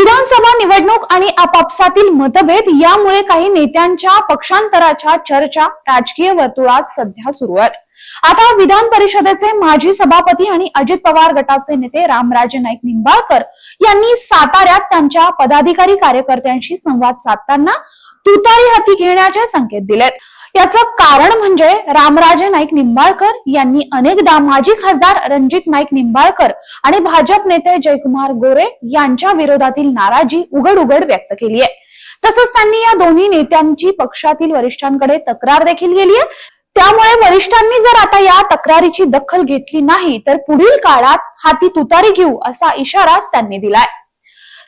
विधानसभा निवडणूक आणि आपापसातील मतभेद यामुळे काही नेत्यांच्या पक्षांतराच्या चर्चा राजकीय वर्तुळात सध्या सुरू आहेत. आता विधान परिषदेचे माजी सभापती आणि अजित पवार गटाचे नेते रामराजे नाईक निंबाळकर यांनी साताऱ्यात त्यांच्या पदाधिकारी कार्यकर्त्यांशी संवाद साधताना तुतारी हाती घेण्याचे संकेत दिलेत. याचं कारण म्हणजे रामराजे नाईक निंबाळकर यांनी अनेकदा माजी खासदार रणजित नाईक निंबाळकर आणि भाजप नेते जयकुमार गोरे यांच्या विरोधातील नाराजी उघड उघड व्यक्त केली आहे तसंच त्यांनी या दोन्ही नेत्यांची पक्षातील वरिष्ठांकडे तक्रार देखील केली आहे. त्यामुळे वरिष्ठांनी जर आता या तक्रारीची दखल घेतली नाही तर पुढील काळात हाती तुतारी घेऊ असा इशाराच त्यांनी दिलाय.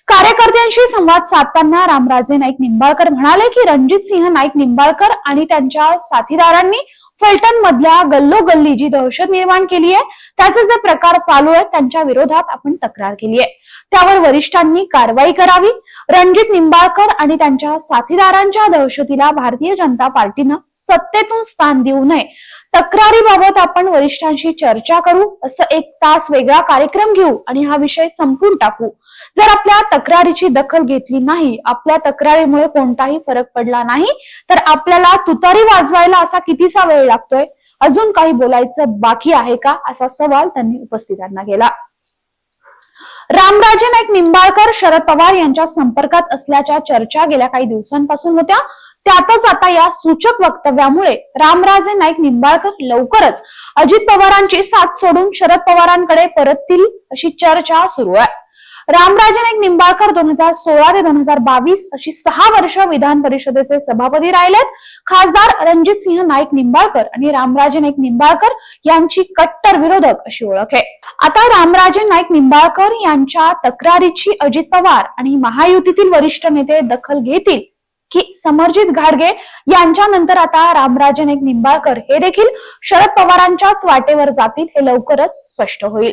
कार्यकर्त्यांशी संवाद साधताना रामराजे नाईक निंबाळकर म्हणाले की रणजित सिंह नाईक निंबाळकर आणि त्यांच्या साथीदारांनी फलटण मधल्या गल्लोगल्ली जी दहशत निर्माण केली आहे त्याचे जे प्रकार चालू आहेत त्यांच्या विरोधात आपण तक्रार केली आहे. त्यावर वरिष्ठांनी कारवाई करावी. रणजित निंबाळकर आणि त्यांच्या साथीदारांच्या दहशतीला भारतीय जनता पार्टीनं सत्तेतून स्थान देऊ नये. तक्रारीबाबत आपण वरिष्ठांशी चर्चा करू असं एक तास वेगळा कार्यक्रम घेऊ आणि हा विषय संपून टाकू. जर आपल्या तक्रारीची दखल घेतली नाही आपल्या तक्रारीमुळे कोणताही फरक पडला नाही तर आपल्याला तुतारी वाजवायला असा कितीसा वेळ लागतोय? अजून काही बोलायचं बाकी आहे का? असा सवाल त्यांनी उपस्थितांना केला. रामराजे नाईक निंबाळकर शरद पवार यांच्या संपर्कात असल्याच्या चर्चा गेल्या काही दिवसांपासून होत्या. त्यातच आता या सूचक वक्तव्यामुळे रामराजे नाईक निंबाळकर लवकरच अजित पवारांची साथ सोडून शरद पवारांकडे परततील अशी चर्चा सुरू आहे. रामराजे नाईक निंबाळकर दोन हजार सोळा ते दोन हजार बावीस अशी सहा वर्ष विधान परिषदेचे सभापती राहिलेत. खासदार रणजित सिंह नाईक निंबाळकर आणि रामराजे नाईक निंबाळकर यांची कट्टर विरोधक अशी ओळख आहे. आता रामराजे नाईक निंबाळकर यांच्या तक्रारीची अजित पवार आणि महायुतीतील वरिष्ठ नेते दखल घेतील की समरजित घाडगे यांच्या नंतर आता रामराजे नाईक निंबाळकर हे देखील शरद पवारांच्याच वाटेवर जातील हे लवकरच स्पष्ट होईल.